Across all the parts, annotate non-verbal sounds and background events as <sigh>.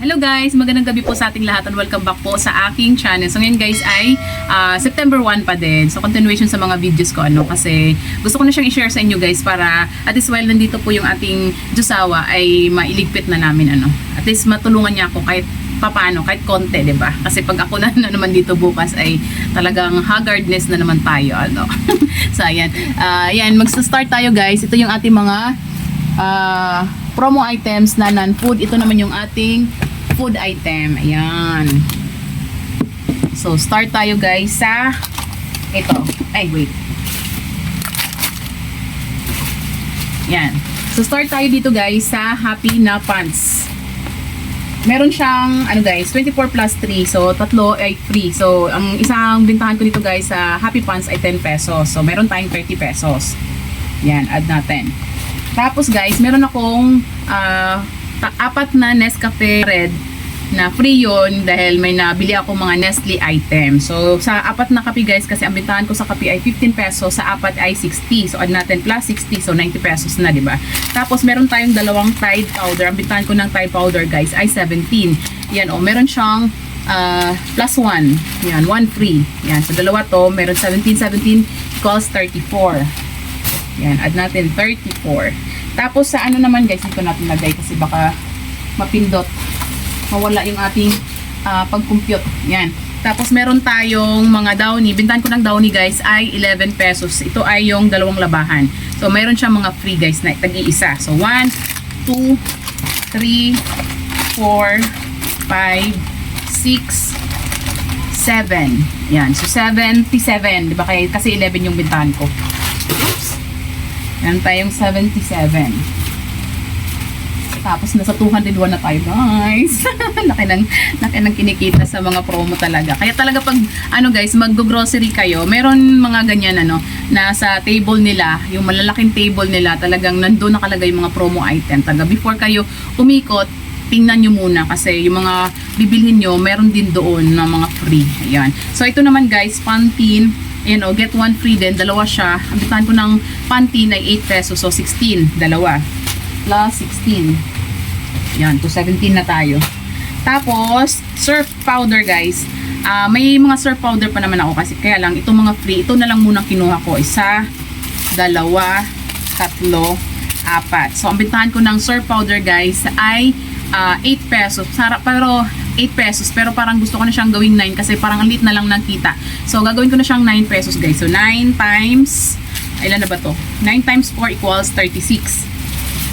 Hello guys, magandang gabi po sa ating lahat and welcome back po sa aking channel. So ngayon guys ay ah, September 1 pa din. So continuation sa mga videos ko ano kasi gusto ko na siyang i-share sa inyo guys para at least while nandito po yung ating Diyosawa ay mailigpit na namin ano. At least matulungan niya ako kahit papano, kahit konti, ba? Kasi pag ako <laughs> na, na naman dito bukas ay talagang haggardness na naman tayo ano. <laughs> so ayan. Ah, ayan, magsa-start tayo guys. Ito yung ating mga ah, promo items na non-food. Ito naman yung ating food item. Ayan. So, start tayo guys sa ito. Ay, wait. Yan. So, start tayo dito guys sa Happy na Pants. Meron siyang, ano guys, 24 plus 3. So, tatlo ay free. So, ang isang bintahan ko dito guys sa Happy Pants ay 10 pesos. So, meron tayong 30 pesos. Yan, add natin. Tapos guys, meron akong ta- apat na Nescafe Red na free yun dahil may nabili ako mga Nestle item. So, sa apat na kape guys, kasi ang ko sa kape ay 15 pesos, sa apat ay 60. So, add natin plus 60, so 90 pesos na, di ba? Tapos, meron tayong dalawang Tide powder. Ang ko ng Tide powder guys ay 17. Yan, oh, meron siyang ah, plus 1. Yan, 1 free. Yan, so dalawa to, meron 17, 17 equals 34. Yan, add natin 34. Tapos sa ano naman guys, dito natin lagay kasi baka mapindot. Mawala yung ating ah, pag-compute. Yan. Tapos meron tayong mga downy. Bintahan ko ng downy guys ay 11 pesos. Ito ay yung dalawang labahan. So meron siyang mga free guys na tag-iisa. So 1, 2, 3, 4, 5, 6, 7. Yan. So 77. Di ba? Kaya- Kasi 11 yung bintahan ko. Meron tayong 77. Tapos nasa 201 na tayo, guys. <laughs> laki ng laki ng kinikita sa mga promo talaga. Kaya talaga pag ano guys, mag-grocery kayo, meron mga ganyan ano na sa table nila, yung malalaking table nila, talagang nandoon nakalagay yung mga promo item. Talaga before kayo umikot, tingnan nyo muna kasi yung mga bibilhin nyo, meron din doon na mga free. Ayan. So ito naman guys, Pantene Ayan o, get one free din. Dalawa siya. Ang bitahan ko ng Pantene ay 8 pesos. So, 16. Dalawa. Plus 16. Yan, to 17 na tayo. Tapos, surf powder guys. Ah, may mga surf powder pa naman ako kasi kaya lang itong mga free, ito na lang munang kinuha ko. Isa, dalawa, tatlo, apat. So, ang bintahan ko ng surf powder guys ay ah, 8 pesos. Sarap, pero 8 pesos. Pero parang gusto ko na siyang gawing 9 kasi parang ang lit na lang ng kita. So, gagawin ko na siyang 9 pesos guys. So, 9 times, ilan na ba to? 9 times 4 equals 36.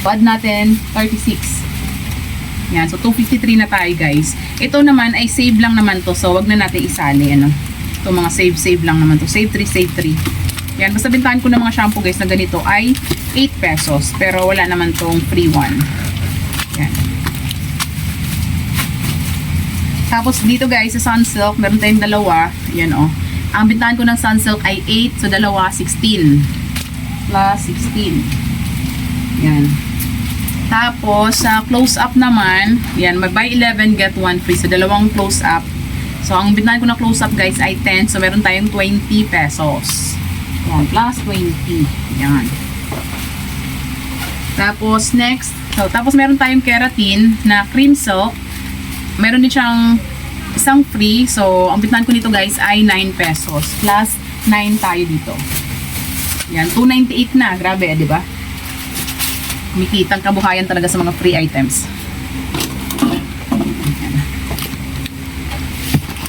So, add natin 36. Yan, so 253 na tayo guys. Ito naman ay save lang naman to. So, wag na natin isali. Ano? Ito mga save, save lang naman to. Save 3, save 3. Yan, basta bintahan ko ng mga shampoo guys na ganito ay 8 pesos. Pero wala naman tong free one. Yan. Tapos dito guys, sa Sunsilk, meron tayong dalawa. Yan o. Oh. Ang bintahan ko ng Sunsilk ay 8. So, dalawa, 16. Plus 16. Yan. Tapos, sa close-up naman, yan, may buy 11, get 1 free. So, dalawang close-up. So, ang bintahan ko ng close-up guys ay 10. So, meron tayong 20 pesos. Yan, plus 20. Yan. Tapos, next, so, tapos meron tayong keratin na cream silk. Meron din siyang isang free. So, ang bintahan ko nito guys ay 9 pesos. Plus 9 tayo dito. Yan, 298 na. Grabe, eh, di ba? Kumikita ang kabuhayan talaga sa mga free items.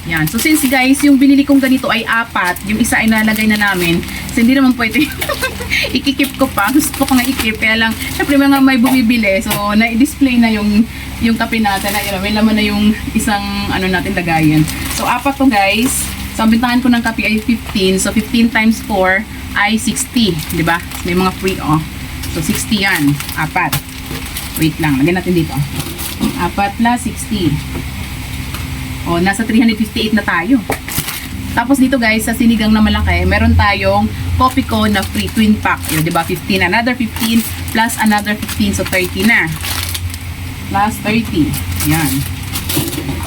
Yan. So since guys, yung binili kong ganito ay apat, yung isa ay nalagay na namin. So hindi naman pwede <laughs> ikikip ko pa. Gusto ko nga ikip. Kaya lang, syempre mga may bumibili. So na-display na yung yung kape natin. Na, yun, may laman na yung isang ano natin lagayan. So apat to guys. So ang bintahan ko ng kape ay 15. So 15 times 4 ay 60. di ba? May mga free oh. So 60 yan. Apat. Wait lang. Lagyan natin dito. Apat plus 60. O, nasa 358 na tayo. Tapos dito guys, sa sinigang na malaki, meron tayong coffee co na free twin pack. Yun, di ba? 15. Another 15 plus another 15. So, 30 na. Plus 30. Yan.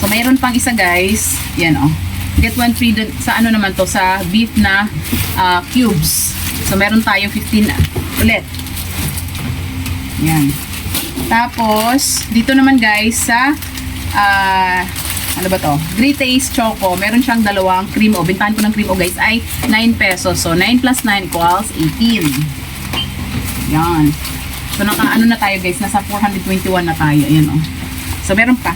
So, mayroon pang isa guys. Yan, oh. Get one free dun, sa ano naman to, sa beef na ah, cubes. So, meron tayong 15 ulit. Yan. Tapos, dito naman guys, sa ah, ano ba to? Great Taste Choco. Meron siyang dalawang cream o. Bintahan ko ng cream o guys ay 9 pesos. So, 9 plus 9 equals 18. Yan. So, naka ano na tayo guys. Nasa 421 na tayo. Ayan o. So, meron pa.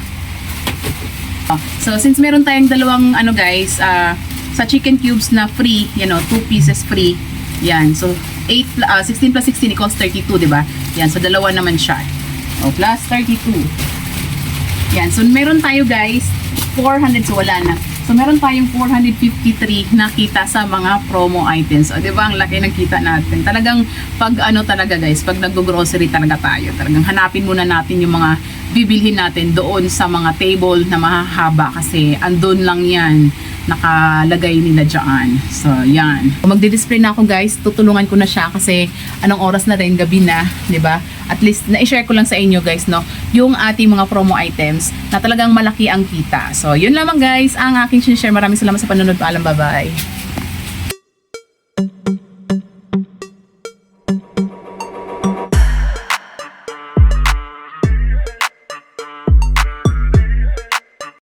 Oh, So, since meron tayong dalawang ano guys, ah, sa chicken cubes na free, you know, 2 pieces free. Yan. So, 8, pl- ah, 16 plus 16 equals 32, di ba? Yan. So, dalawa naman siya. O, plus 32. Yan. So, meron tayo guys, 400. So, wala na. So, meron tayong 453 na kita sa mga promo items. O, di ba? Ang laki ng kita natin. Talagang, pag ano talaga guys, pag nag-grocery talaga tayo, talagang hanapin muna natin yung mga bibilhin natin doon sa mga table na mahahaba kasi andun lang yan nakalagay nila dyan. So, yan. Magdi-display na ako guys, tutulungan ko na siya kasi anong oras na rin, gabi na, ba? At least, na-share ko lang sa inyo guys, no? Yung ating mga promo items na talagang malaki ang kita. So, yun lamang guys, ang aking share. Maraming salamat sa panonood. Paalam, bye-bye.